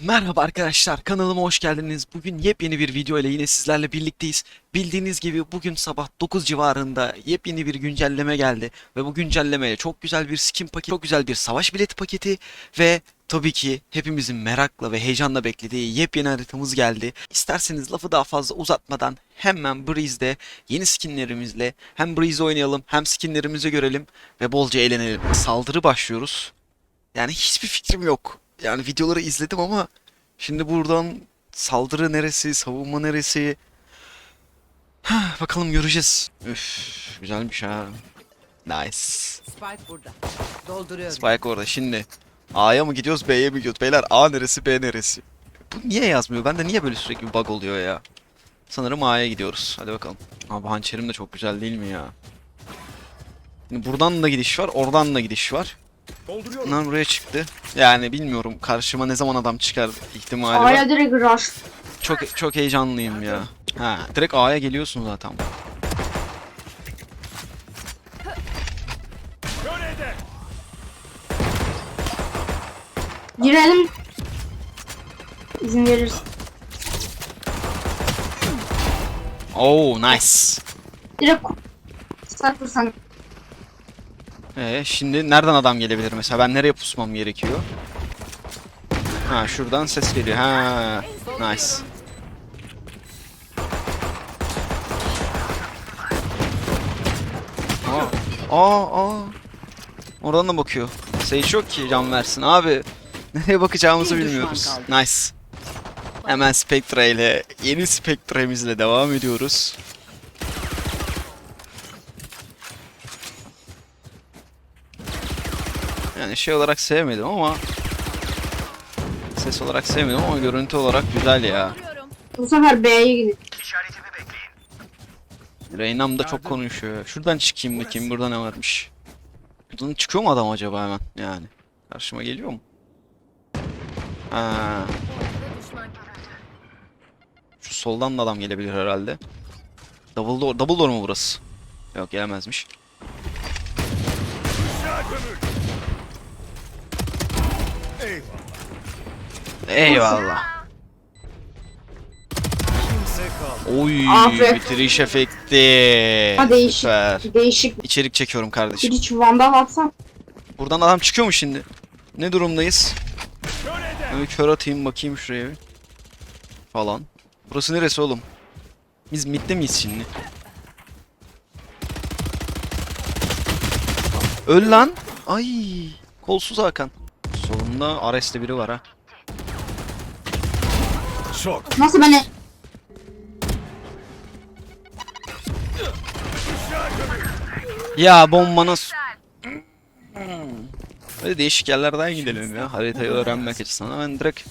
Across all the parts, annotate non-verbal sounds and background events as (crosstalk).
Merhaba arkadaşlar kanalıma hoş geldiniz. Bugün yepyeni bir video ile yine sizlerle birlikteyiz. Bildiğiniz gibi bugün sabah 9 civarında yepyeni bir güncelleme geldi. Ve bu güncellemeye çok güzel bir skin paketi, çok güzel bir savaş bileti paketi ve tabii ki hepimizin merakla ve heyecanla beklediği yepyeni haritamız geldi. İsterseniz lafı daha fazla uzatmadan hemen Breeze'de yeni skinlerimizle hem Breeze oynayalım hem skinlerimizi görelim ve bolca eğlenelim. Saldırı başlıyoruz. Yani hiçbir fikrim yok. Yani videoları izledim ama şimdi buradan saldırı neresi, savunma neresi? Hah, bakalım göreceğiz. Üf, güzelmiş ha. Nice. Spike burada. Dolduruyorum. Spike orada. Şimdi A'ya mı gidiyoruz, B'ye mi gidiyoruz? Beyler A neresi, B neresi? Bu niye yazmıyor? Bende niye böyle sürekli bir bug oluyor ya? Sanırım A'ya gidiyoruz. Hadi bakalım. Abi hançerim de çok güzel değil mi ya? Şimdi buradan da gidiş var, oradan da gidiş var. Bunlar buraya çıktı. Yani bilmiyorum karşıma ne zaman adam çıkar ihtimali var. A'ya direkt rush. Çok çok heyecanlıyım ya. Ha, direkt A'ya geliyorsun zaten. Girelim. İzin verirsin. Oh, nice. Direkt Cypher sen. Ee, şimdi nereden adam gelebilir mesela? Ben nereye pusmam gerekiyor? Ha, şuradan ses geliyor. Ha, nice. Aa, aa, aa. Oradan da bakıyor. Sage yok ki can versin abi. (laughs) Nereye bakacağımızı bilmiyoruz. Nice. Hemen Spectra ile yeni Spectra'mızla devam ediyoruz. Yani şey olarak sevmedim ama ses olarak sevmedim ama görüntü olarak güzel ya. Bu sefer B'ye gidin. Reynam da çok konuşuyor. Şuradan çıkayım bakayım burada ne varmış. Buradan çıkıyor mu adam acaba hemen yani? Karşıma geliyor mu? Ha. Şu soldan da adam gelebilir herhalde. Double door, double door mu burası? Yok gelemezmiş. Eyvallah. Oy, Aferin. bitiriş efekti. Ha değişik. Süper. Değişik. İçerik çekiyorum kardeşim. Bir hiç vandal atsam. Buradan adam çıkıyor mu şimdi? Ne durumdayız? Bir kör atayım bakayım şuraya bir. Falan. Burası neresi oğlum? Biz midde miyiz şimdi? Öl lan. Ay. Kolsuz Hakan. Solunda Ares'te biri var ha. Nasıl beni? Ya bomba nasıl... Böyle değişik yerlerden gidelim ya. Haritayı öğrenmek açısından. Ben direkt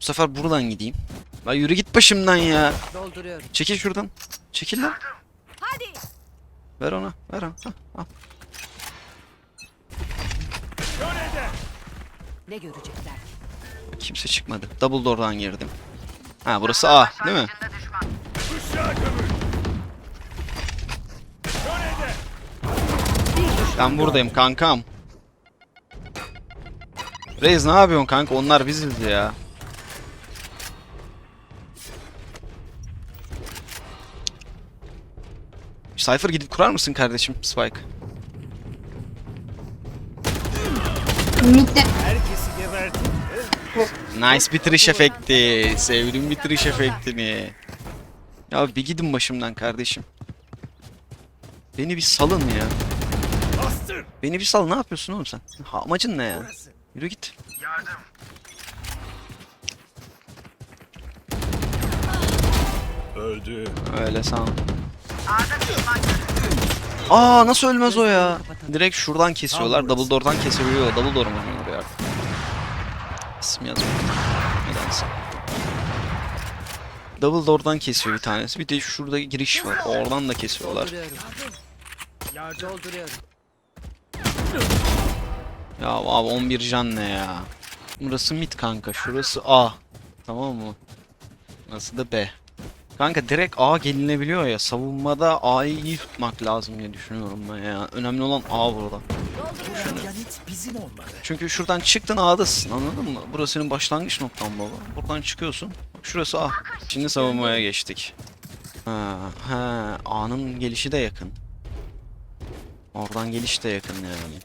bu sefer buradan gideyim. La yürü git başımdan ya. Dolduruyorum. Çekil şuradan. Çekil lan. Hadi. Ver ona. Ver ona. Hah, al. Ne görecekler ki? Kimse çıkmadı. Double door'dan girdim. Ha burası A değil mi? Ben buradayım kankam. Reis ne yapıyorsun kanka? Onlar biziz ya. Cypher gidip kurar mısın kardeşim Spike? Mid'de. Nice bitiriş efekti. Sevdim bitiriş efektini. Ya bir gidin başımdan kardeşim. Beni bir salın ya. Beni bir sal ne yapıyorsun oğlum sen? Ha, amacın ne ya? Yürü git. Öldü. Öyle sağ ol. Aa nasıl ölmez o ya? Direkt şuradan kesiyorlar. Double door'dan kesebiliyor. Double door mu oluyor artık? İsim yazmıyor. Nedense. Double door'dan kesiyor bir tanesi. Bir de şurada giriş var. Oradan da kesiyorlar. Ya abi 11 can ne ya? Burası mid kanka. Şurası A. Tamam mı? Burası da B. Kanka direkt A gelinebiliyor ya. Savunmada A'yı iyi tutmak lazım diye düşünüyorum ben ya. Önemli olan A burada. Çünkü şuradan çıktın A'dasın anladın mı? Burası senin başlangıç noktan baba. Buradan çıkıyorsun. Şurası A. Şimdi savunmaya geçtik. Ha, ha, A'nın gelişi de yakın. Oradan geliş de yakın yani.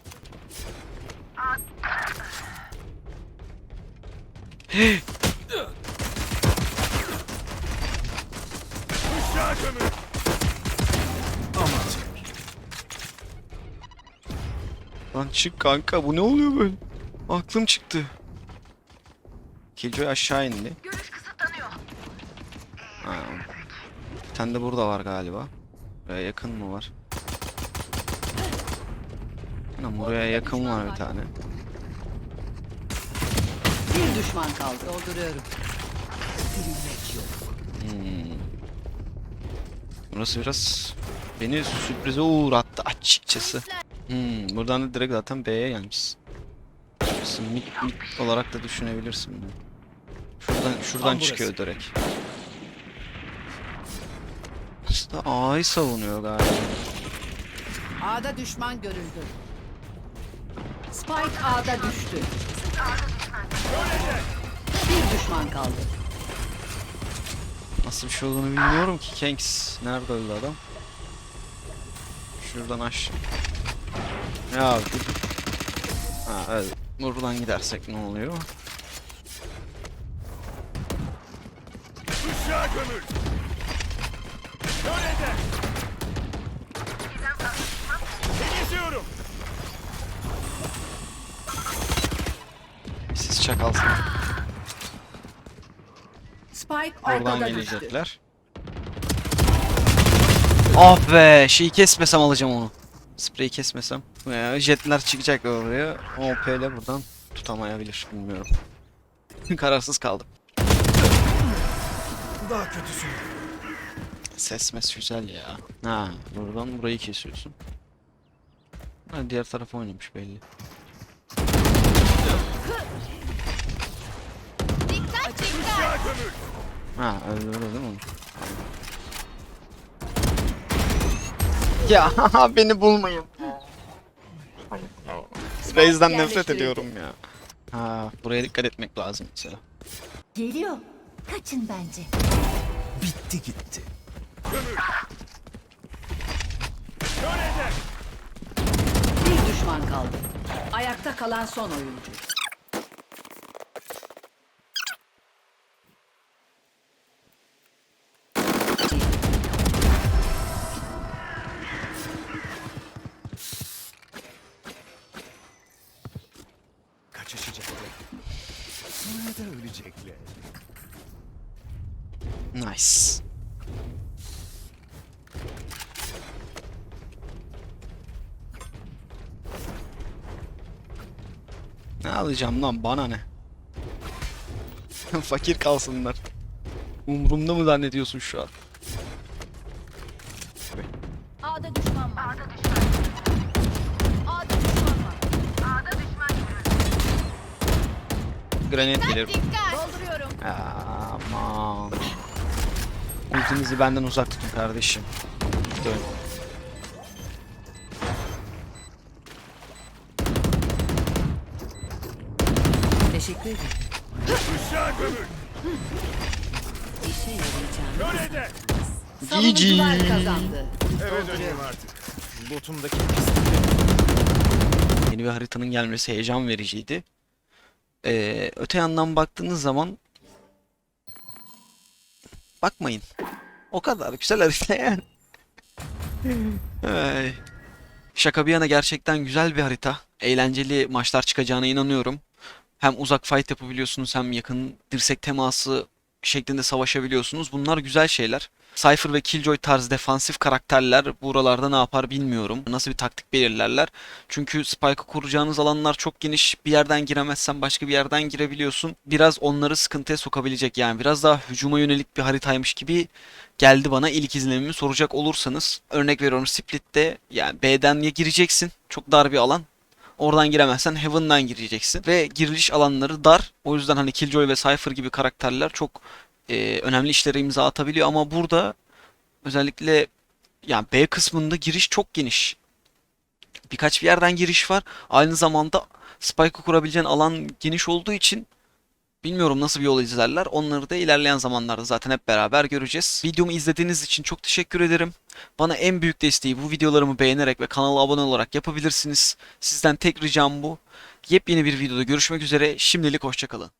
Amatör. Lan çık kanka bu ne oluyor böyle? Aklım çıktı. Killjoy aşağı indi. Görüş kısıtlanıyor. Ha. Bir tane de burada var galiba. Buraya yakın mı var? Anam buraya yakın var bir tane. Bir düşman kaldı. Dolduruyorum. Hmm. Burası biraz beni sürprize uğrattı açıkçası. Hmm, buradan da direkt zaten B'ye gelmişiz. Burası mid, mid olarak da düşünebilirsin bunu. Şuradan şuradan çıkıyor direkt. Aslında A'yı savunuyor galiba. A'da düşman görüldü. Spike A'da düştü. Bir düşman kaldı. Nasıl bir şey olduğunu bilmiyorum ki. Kenks nerede öldü adam? Şuradan aşağı. Ya. Ha evet. Buradan gidersek ne oluyor? Işığa gömül. Nerede? Geziyorum. Siz çakalsınız. Spike Oradan düştü. gelecekler. Ah be, şeyi kesmesem alacağım onu. Spreyi kesmesem. Veya jetler çıkacak oraya. OP ile buradan tutamayabilir, bilmiyorum. (laughs) Kararsız kaldım. Daha kötüsü. Ses mes güzel ya. Ha, buradan burayı kesiyorsun. Ha, diğer tarafa oynamış belli. Işığa gömül. Ha, öldürdü değil mi? Ya (laughs) beni bulmayın. Raze'den nefret yerleştirildi. ediyorum ya. Ha, buraya dikkat etmek lazım mesela. Geliyor. Kaçın bence. Bitti gitti. Bir düşman kaldı. Ayakta kalan son oyuncu. Nice. Ne alacağım lan bana ne? (laughs) Fakir kalsınlar. Umurumda mı zannediyorsun şu an? A'da düşman var. A'da düşman var. Granit gelir. Dolduruyorum. Aman. Ultinizi benden uzak tutun kardeşim. Dön. Teşekkür ederim. İşe yarayacağını. Nerede? Savunucular GG. kazandı. Eve döneyim artık. Botumdaki Yeni bir haritanın gelmesi heyecan vericiydi. Ee, öte yandan baktığınız zaman bakmayın. O kadar güzel harita yani. Ay. Şaka bir yana gerçekten güzel bir harita. Eğlenceli maçlar çıkacağına inanıyorum. Hem uzak fight yapabiliyorsunuz hem yakın dirsek teması şeklinde savaşabiliyorsunuz. Bunlar güzel şeyler. Cypher ve Killjoy tarzı defansif karakterler buralarda ne yapar bilmiyorum. Nasıl bir taktik belirlerler. Çünkü Spike'ı kuracağınız alanlar çok geniş. Bir yerden giremezsen başka bir yerden girebiliyorsun. Biraz onları sıkıntıya sokabilecek yani. Biraz daha hücuma yönelik bir haritaymış gibi geldi bana ilk izlenimimi soracak olursanız. Örnek veriyorum Split'te yani B'den ya gireceksin. Çok dar bir alan. Oradan giremezsen Heaven'dan gireceksin. Ve giriliş alanları dar. O yüzden hani Killjoy ve Cypher gibi karakterler çok e, önemli işlere imza atabiliyor. Ama burada özellikle yani B kısmında giriş çok geniş. birkaç bir yerden giriş var. Aynı zamanda Spike'ı kurabileceğin alan geniş olduğu için bilmiyorum nasıl bir yol izlerler. Onları da ilerleyen zamanlarda zaten hep beraber göreceğiz. Videomu izlediğiniz için çok teşekkür ederim. Bana en büyük desteği bu videolarımı beğenerek ve kanala abone olarak yapabilirsiniz. Sizden tek ricam bu. Yepyeni bir videoda görüşmek üzere. Şimdilik hoşçakalın.